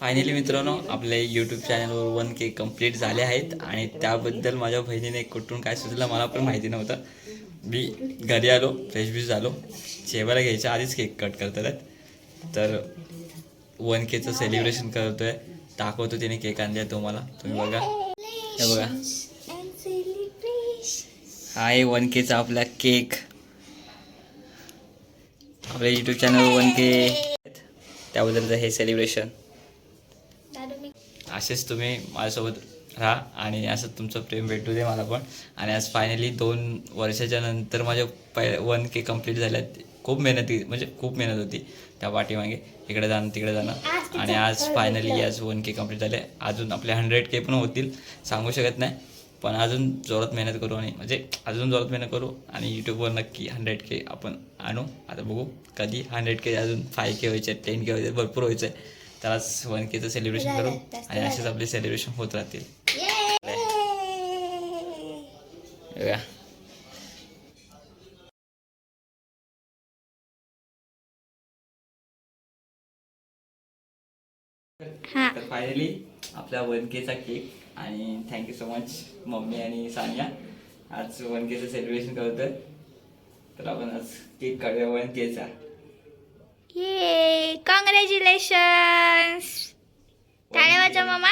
Finally मित्रांनो आपल्या YouTube चॅनलवर वन के कंप्लीट झाले आहेत आणि त्याबद्दल माझ्या बहिणीने कुठून काय सुचलं मला पण माहिती नव्हतं. मी घरी आलो फ्रेश बीश झालो. जेवायला घ्यायच्या आधीच केक कट करतात. आहेत तर वन केचं सेलिब्रेशन करतोय. दाखवतो तिने केक आणले तुम्हाला तुम्ही बघा. हे बघा. हा आहे वन केचा आपला केक आपल्या यूट्यूब चॅनल वन के त्याबद्दलचं हे सेलिब्रेशन असेच तुम्ही माझ्यासोबत राहा आणि असं तुमचं प्रेम भेटू दे मला पण. आणि आज फायनली दोन वर्षाच्या नंतर माझ्या पै वन के कंप्लीट झाल्यात. खूप मेहनती म्हणजे खूप मेहनत होती त्या पाठीमागे. इकडे जाणं तिकडे जाणं. आणि आज फायनली आज वन के कंप्लीट झाले. अजून आपले हंड्रेड के पण होतील सांगू शकत नाही. पण अजून जोरात मेहनत करू आणि म्हणजे अजून जोरात मेहनत करू आणि यूट्यूबवर नक्की हंड्रेड के आपण आणू. आता बघू कधी हंड्रेड के अजून फाय के व्हायचे टेन के व्हायचे भरपूर व्हायचं. आहे आज वन केचं सेलिब्रेशन करू आणि असेच आपले सेलिब्रेशन होत राहतील. बघा तर फायनली आपला वन केचा केक आणि thank you so much mummy आणि सानिया. आज वन केचं सेलिब्रेशन करतोय. तर आपण आज केक काढूया वन केचा कॉंग्रॅच्युलेशन्स टाळ्या वाजव मामा?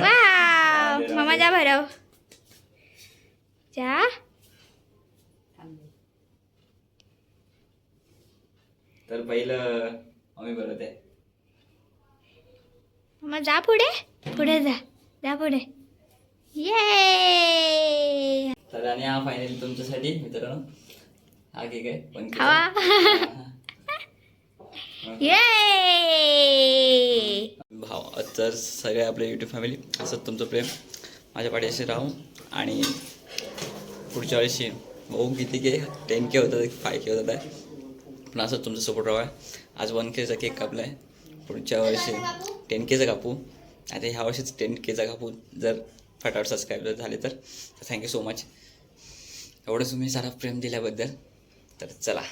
वाव मामा जा भरव. जा. तर पहिलं मम्मी बरोबर आहे मामा जा पुढे. पुढे जा. जा पुढे. ये तर आणि हा फायनली तुमच्यासाठी मित्रांनो. हा केक आहे. वन खावा. ये भाव तर सगळे आपले यूट्यूब फॅमिली असं तुमचं प्रेम माझ्या पाठीशी राहू आणि पुढच्या वर्षी भाऊ किती के टेन के होतात फाय के होतात. आहे पण असं तुमचं सपोर्ट राहा आज वन केचा केक कापला आहे पुढच्या वर्षी टेन केचा कापू. आता ह्या वर्षीच टेन केचा कापू. जर फटाफट सबस्क्राईब झाले तर थँक्यू सो मच एवढंच तुम्ही सारा प्रेम दिल्याबद्दल तर चला.